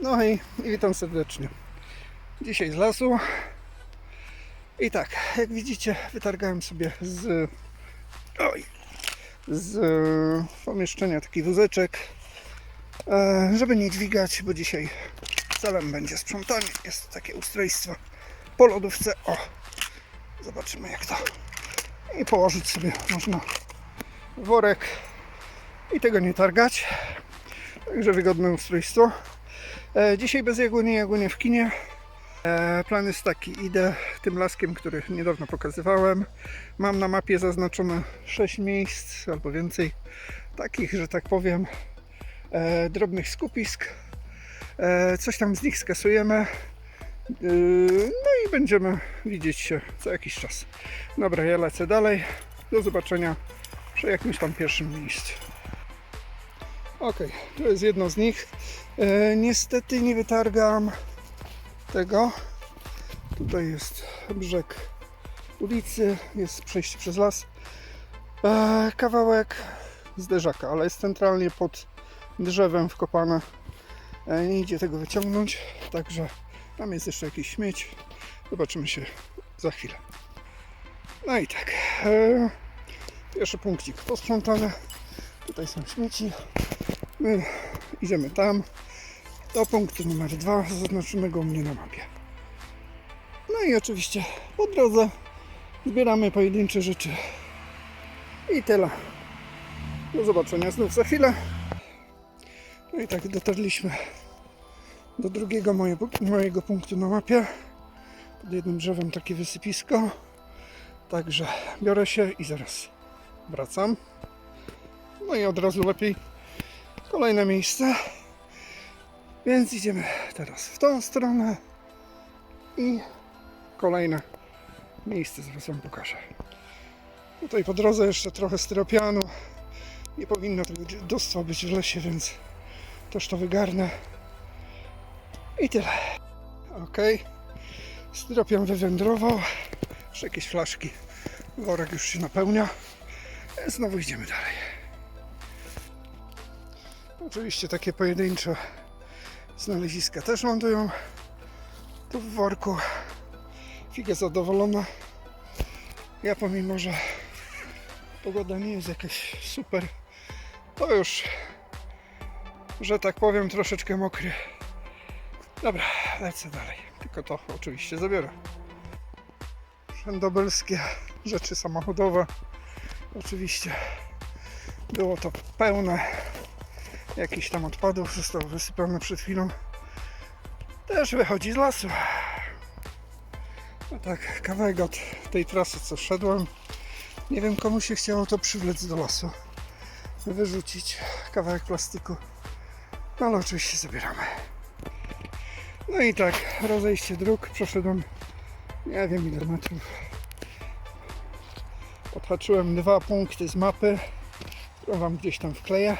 No i, i witam serdecznie. Dzisiaj z lasu. I tak, jak widzicie, wytargałem sobie z, oj, z pomieszczenia taki wózeczek, e, żeby nie dźwigać, bo dzisiaj celem będzie sprzątanie. Jest takie ustrojstwo po lodówce. O, zobaczymy jak to. I położyć sobie można worek i tego nie targać. Także wygodne ustrojstwo. E, Dzisiaj bez Jagunie, Jagunie w kinie. E, Plan jest taki, idę tym laskiem, który niedawno pokazywałem. Mam na mapie zaznaczone 6 miejsc albo więcej takich, że tak powiem, e, drobnych skupisk. Coś tam z nich skasujemy. No i będziemy widzieć się co jakiś czas. Dobra, ja lecę dalej. Do zobaczenia przy jakimś tam pierwszym miejscu. Ok, to jest jedno z nich. E, niestety nie wytargam tego. Tutaj jest brzeg ulicy, jest przejście przez las. E, kawałek zderzaka, ale jest centralnie pod drzewem wkopane. E, nie idzie tego wyciągnąć, także tam jest jeszcze jakiś śmieć. Zobaczymy się za chwilę. No i tak. E, pierwszy punkcik posprzątany. Tutaj są śmieci. My idziemy tam do punktu numer dwa zaznaczonego u mnie na mapie. No i oczywiście po drodze zbieramy pojedyncze rzeczy. I tyle. Do zobaczenia znów za chwilę. No i tak dotarliśmy do drugiego mojego, mojego punktu na mapie. Pod jednym drzewem takie wysypisko. Także biorę się i zaraz wracam. No i od razu lepiej kolejne miejsce. Więc idziemy teraz w tą stronę i kolejne miejsce zaraz Wam pokażę. Tutaj po drodze jeszcze trochę styropianu. Nie powinno tego dziadostwa być w lesie, więc też to wygarnę. I tyle. Ok. Styropian wywędrował. Jeszcze jakieś flaszki. Worek już się napełnia. Znowu idziemy dalej. Oczywiście takie pojedyncze znaleziska też lądują tu w worku. Figa zadowolona. Ja pomimo, że pogoda nie jest jakaś super, to już, że tak powiem, troszeczkę mokry. Dobra, lecę dalej. Tylko to oczywiście zabiorę. Szendobelskie rzeczy samochodowe. Oczywiście było to pełne jakichś tam odpadów, zostało wysypane przed chwilą. Też wychodzi z lasu. No tak, kawałek od tej trasy, co szedłem. Nie wiem, komu się chciało to przywlec do lasu. Wyrzucić kawałek plastiku. No ale oczywiście zabieramy. No i tak, rozejście dróg. Przeszedłem nie wiem ile metrów. Odhaczyłem dwa punkty z mapy, którą Wam gdzieś tam wkleję.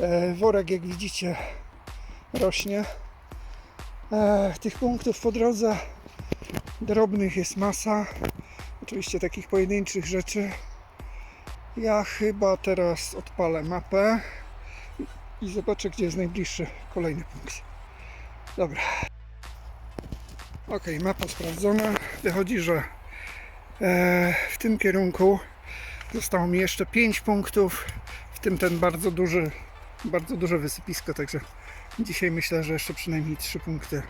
E, worek, jak widzicie, rośnie. E, tych punktów po drodze drobnych jest masa. Oczywiście takich pojedynczych rzeczy. Ja chyba teraz odpalę mapę i zobaczę, gdzie jest najbliższy kolejny punkt. Dobra. Ok, mapa sprawdzona. Wychodzi, że e, w tym kierunku zostało mi jeszcze 5 punktów, w tym ten bardzo duży, bardzo duże wysypisko, także dzisiaj myślę, że jeszcze przynajmniej 3 punkty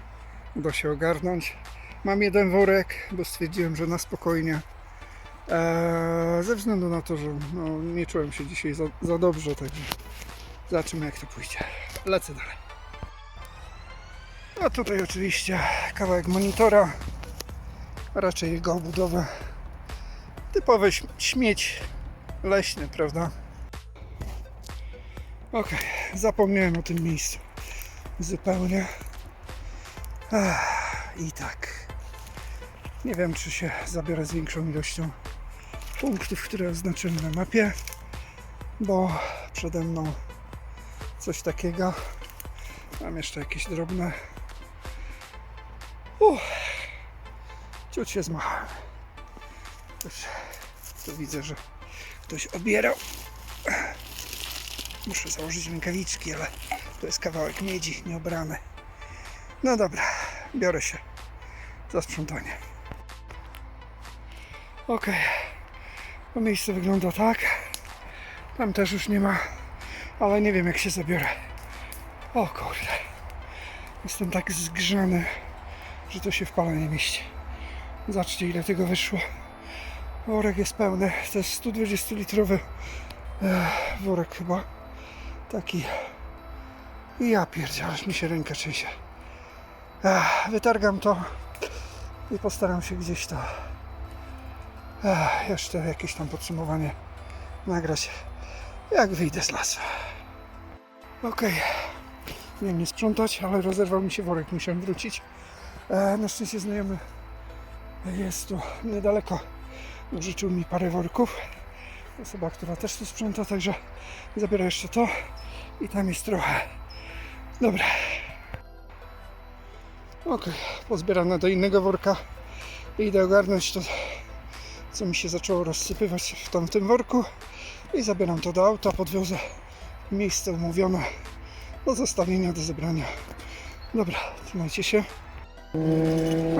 uda się ogarnąć. Mam jeden worek, bo stwierdziłem, że na spokojnie. E, ze względu na to, że no, nie czułem się dzisiaj za, za dobrze, także zobaczymy jak to pójdzie. Lecę dalej. A tutaj oczywiście kawałek monitora, raczej jego obudowę. Typowy śm- śmieć leśny, prawda? Ok, zapomniałem o tym miejscu zupełnie. Ach, I tak. Nie wiem, czy się zabiorę z większą ilością punktów, które oznaczyłem na mapie, bo przede mną coś takiego. Mam jeszcze jakieś drobne. Uff, ciut się zmachałem. Tu widzę, że ktoś obierał. Muszę założyć rękawiczki, ale to jest kawałek miedzi nieobrany. No dobra, biorę się za sprzątanie. Okej, to miejsce wygląda tak. Tam też już nie ma, ale nie wiem jak się zabiorę. O kurde, jestem tak zgrzany, że to się w pale nie mieści. Zobaczcie ile tego wyszło. Worek jest pełny, to jest 120 litrowy e, worek chyba. Taki. I ja pierdzielę, aż mi się ręka trzęsie. Ech, wytargam to i postaram się gdzieś to ech, jeszcze jakieś tam podsumowanie nagrać, jak wyjdę z lasu. Okej, nie wiem nie sprzątać, ale rozerwał mi się worek, musiałem wrócić. E, na szczęście znajomy jest tu niedaleko, użyczył mi parę worków. Osoba, która też tu sprząta, także zabiorę jeszcze to i tam jest trochę. Dobra. Ok, pozbierane do innego worka. Idę ogarnąć to, co mi się zaczęło rozsypywać w tamtym worku i zabieram to do auta, podwiozę miejsce umówione do zostawienia, do zebrania. Dobra, trzymajcie się.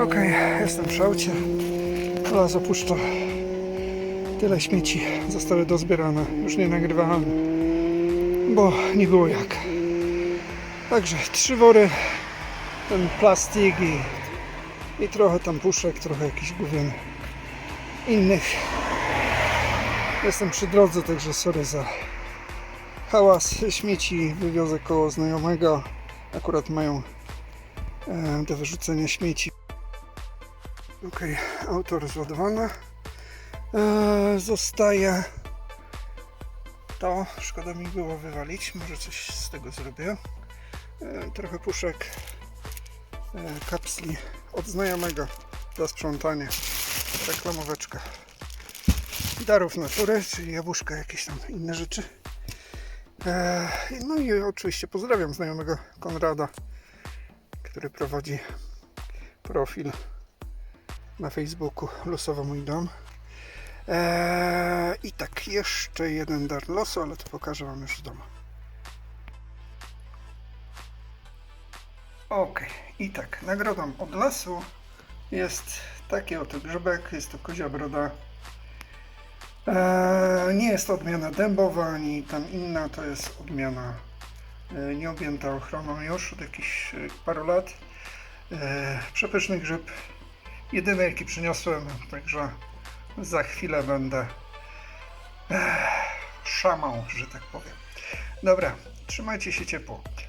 Ok, jestem w szaucie. Las opuszcza. Tyle śmieci zostały dozbierane. Już nie nagrywałem, bo nie było jak. Także trzy wory, ten plastik i, i trochę tam puszek, trochę jakichś główien innych. Jestem przy drodze, także sorry za hałas. Śmieci wywiozę koło znajomego. Akurat mają e, do wyrzucenia śmieci. Ok, auto rozładowane. E, zostaje to. Szkoda mi było wywalić. Może coś z tego zrobię. E, trochę puszek e, kapsli od znajomego do sprzątania. Reklamoweczka. Darów natury, czyli jabłuszka, jakieś tam inne rzeczy. No i oczywiście pozdrawiam znajomego Konrada, który prowadzi profil na Facebooku Losowo Mój Dom. Eee, I tak, jeszcze jeden dar losu, ale to pokażę Wam już w domu. Ok, i tak, nagrodą od lasu jest taki oto grzybek, jest to kozia broda. Eee, nie jest to odmiana dębowa, ani tam inna, to jest odmiana e, nieobjęta ochroną już od jakichś e, paru lat. E, przepyszny grzyb, jedyny jaki przyniosłem, także za chwilę będę szamał, że tak powiem. Dobra, trzymajcie się ciepło.